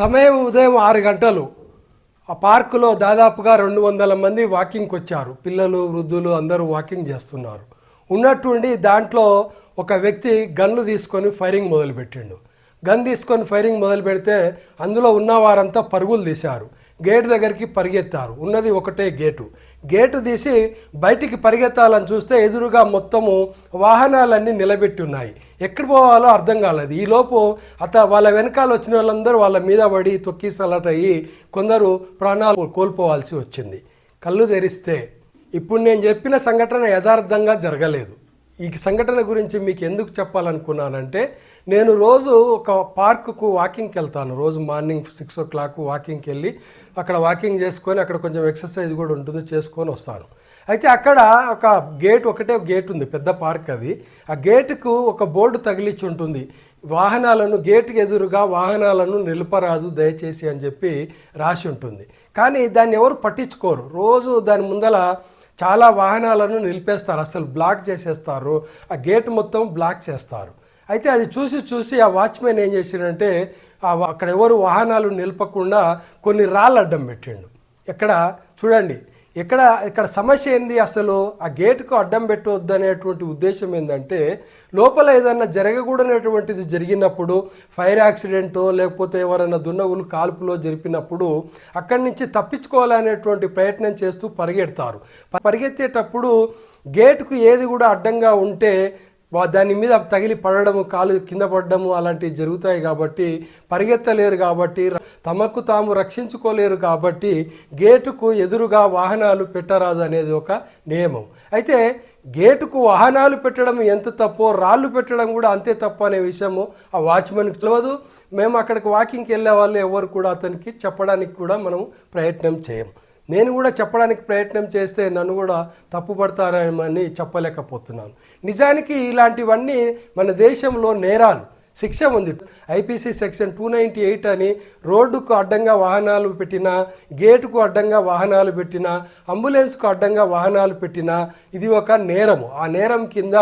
సమయం ఉదయం ఆరు గంటలు. ఆ పార్కులో దాదాపుగా రెండు వందల మంది వాకింగ్కి వచ్చారు. పిల్లలు వృద్ధులు అందరూ వాకింగ్ చేస్తున్నారు. ఉన్నట్టుండి దాంట్లో ఒక వ్యక్తి గన్లు తీసుకొని ఫైరింగ్ మొదలుపెట్టిండు. గన్ తీసుకొని ఫైరింగ్ మొదలు పెడితే అందులో ఉన్న వారంతా పరుగులు తీశారు. గేట్ దగ్గరికి పరిగెత్తారు. ఉన్నది ఒకటే గేటు. గేటు తీసి బయటికి పరిగెత్తాలని చూస్తే ఎదురుగా మొత్తము వాహనాలన్నీ నిలబెట్టి ఉన్నాయి ఎక్కడ పోవాలో అర్థం కాలేదు. ఈలోపు అత వాళ్ళ వెనకాల వచ్చిన వాళ్ళందరూ వాళ్ళ మీద పడి తొక్కిసలట అయ్యి కొందరు ప్రాణాలు కోల్పోవాల్సి వచ్చింది. కళ్ళు తెరిస్తే. ఇప్పుడు నేను చెప్పిన సంఘటన యథార్థంగా జరగలేదు. ఈ సంఘటన గురించి మీకు ఎందుకు చెప్పాలనుకున్నానంటే నేను రోజు ఒక పార్కుకు వాకింగ్కి వెళ్తాను. రోజు మార్నింగ్ సిక్స్ ఓ క్లాక్ వాకింగ్కి వెళ్ళి అక్కడ వాకింగ్ చేసుకొని అక్కడ కొంచెం ఎక్సర్సైజ్ కూడా ఉంటుంది చేసుకొని వస్తాను. అయితే అక్కడ ఒక గేట్ ఒకటే గేట్ ఉంది పెద్ద పార్క్ అది. ఆ గేటుకు ఒక బోర్డు తగిలించి ఉంటుంది. వాహనాలను గేటుకి ఎదురుగా వాహనాలను నిలపరాదు దయచేసి అని చెప్పి రాసి ఉంటుంది. కానీ దాన్ని ఎవరు పట్టించుకోరు. రోజు దాని ముందల చాలా వాహనాలను నిలిపేస్తారు అసలు బ్లాక్ చేసేస్తారు ఆ గేట్ మొత్తం బ్లాక్ చేస్తారు. అయితే అది చూసి చూసి ఆ వాచ్మెన్ ఏం చేసిండంటే అక్కడ ఎవరు వాహనాలు నిలపకుండా కొన్ని రాళ్ళు అడ్డం పెట్టిండు. ఎక్కడ? చూడండి ఇక్కడ ఇక్కడ సమస్య ఏంది అసలు? ఆ గేటుకు అడ్డం పెట్టవద్దు అనేటువంటి ఉద్దేశం ఏంటంటే లోపల ఏదైనా జరగకూడనటువంటిది జరిగినప్పుడు ఫైర్ యాక్సిడెంటో లేకపోతే ఎవరైనా దున్నగులు కాల్పులో జరిపినప్పుడు అక్కడి నుంచి తప్పించుకోవాలనేటువంటి ప్రయత్నం చేస్తూ పరిగెడతారు. పరిగెత్తేటప్పుడు గేటుకు ఏది కూడా అడ్డంగా ఉంటే దాని మీద తగిలి పడడము కాలు కింద పడడము అలాంటివి జరుగుతాయి కాబట్టి పరిగెత్తలేరు కాబట్టి తమకు తాము రక్షించుకోలేరు కాబట్టి గేటుకు ఎదురుగా వాహనాలు పెట్టరాదు అనేది ఒక నియమం. అయితే గేటుకు వాహనాలు పెట్టడం ఎంత తప్పో రాళ్ళు పెట్టడం కూడా అంతే తప్పు అనే విషయము ఆ వాచ్మెన్కి తెలియదు మేము అక్కడికి వాకింగ్కి వెళ్ళే వాళ్ళు ఎవరు కూడా అతనికి చెప్పడానికి కూడా మనం ప్రయత్నం చేయము నేను కూడా చెప్పడానికి ప్రయత్నం చేస్తే నన్ను కూడా తప్పుపడతారేమని చెప్పలేకపోతున్నాను. నిజానికి ఇలాంటివన్నీ మన దేశంలో నేరాలు శిక్ష ఉంది. IPC section two ninety eight అని రోడ్డుకు అడ్డంగా వాహనాలు పెట్టినా గేటుకు అడ్డంగా వాహనాలు పెట్టినా అంబులెన్స్కు అడ్డంగా వాహనాలు పెట్టినా ఇది ఒక నేరము. ఆ నేరం కింద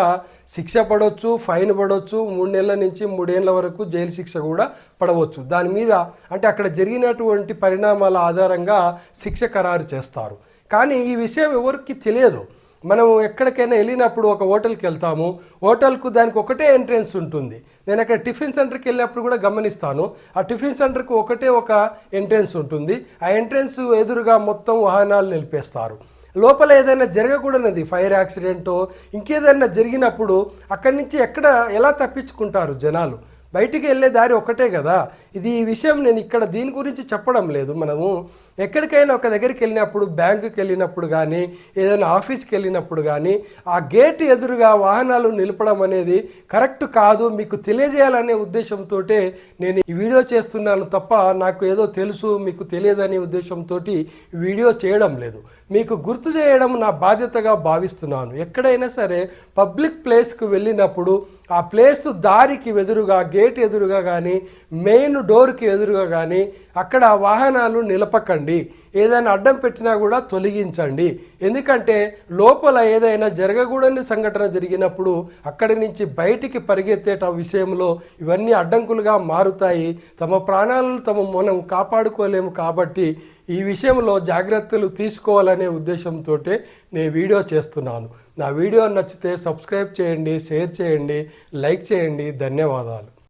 శిక్ష పడవచ్చు ఫైన్ పడవచ్చు మూడు నెలల నుంచి మూడేళ్ళ వరకు జైలు శిక్ష కూడా పడవచ్చు. దాని మీద అంటే అక్కడ జరిగినటువంటి పరిణామాల ఆధారంగా శిక్ష ఖరారు చేస్తారు. కానీ ఈ విషయం ఎవరికి తెలియదు. మనం ఎక్కడికైనా వెళ్ళినప్పుడు ఒక హోటల్కి వెళ్తాము. హోటల్కు దానికి ఒకటే ఎంట్రెన్స్ ఉంటుంది. నేను అక్కడ టిఫిన్ సెంటర్కి వెళ్ళినప్పుడు కూడా గమనిస్తాను. ఆ టిఫిన్ సెంటర్కు ఒకటే ఒక ఎంట్రెన్స్ ఉంటుంది. ఆ ఎంట్రెన్స్ ఎదురుగా మొత్తం వాహనాలు నిలిపేస్తారు. లోపల ఏదైనా జరగకూడనది ఫైర్ యాక్సిడెంటో ఇంకేదైనా జరిగినప్పుడు అక్కడి నుంచి ఎక్కడ ఎలా తప్పించుకుంటారు జనాలు? బయటికి వెళ్ళే దారి ఒకటే కదా. ఇది ఈ విషయం నేను ఇక్కడ దీని గురించి చెప్పడం లేదు. మనము ఎక్కడికైనా ఒక దగ్గరికి వెళ్ళినప్పుడు బ్యాంకుకి వెళ్ళినప్పుడు కానీ ఏదైనా ఆఫీస్కి వెళ్ళినప్పుడు కానీ ఆ గేట్ ఎదురుగా వాహనాలు నిలపడం అనేది కరెక్ట్ కాదు. మీకు తెలియజేయాలనే ఉద్దేశంతో నేను ఈ వీడియో చేస్తున్నాను తప్ప నాకు ఏదో తెలుసు మీకు తెలియదనే ఉద్దేశంతో వీడియో చేయడం లేదు. మీకు గుర్తు చేయడం నా బాధ్యతగా భావిస్తున్నాను. ఎక్కడైనా సరే పబ్లిక్ ప్లేస్కి వెళ్ళినప్పుడు ఆ ప్లేస్ దారికి ఎదురుగా గేట్ ఎదురుగా కానీ మెయిన్ డోర్కి ఎదురుగా కానీ అక్కడ వాహనాలు నిలపకండి. ఏదైనా అడ్డం పెట్టినా కూడా తొలగించండి. ఎందుకంటే లోపల ఏదైనా జరగకూడని సంఘటన జరిగినప్పుడు అక్కడి నుంచి బయటికి పరిగెత్తేట విషయంలో ఇవన్నీ అడ్డంకులుగా మారుతాయి. తమ ప్రాణాలను తమ మనం కాపాడుకోలేము కాబట్టి ఈ విషయంలో జాగ్రత్తలు తీసుకోవాలనే ఉద్దేశంతో నేను వీడియో చేస్తున్నాను. నా వీడియో నచ్చితే సబ్స్క్రైబ్ చేయండి షేర్ చేయండి లైక్ చేయండి. ధన్యవాదాలు.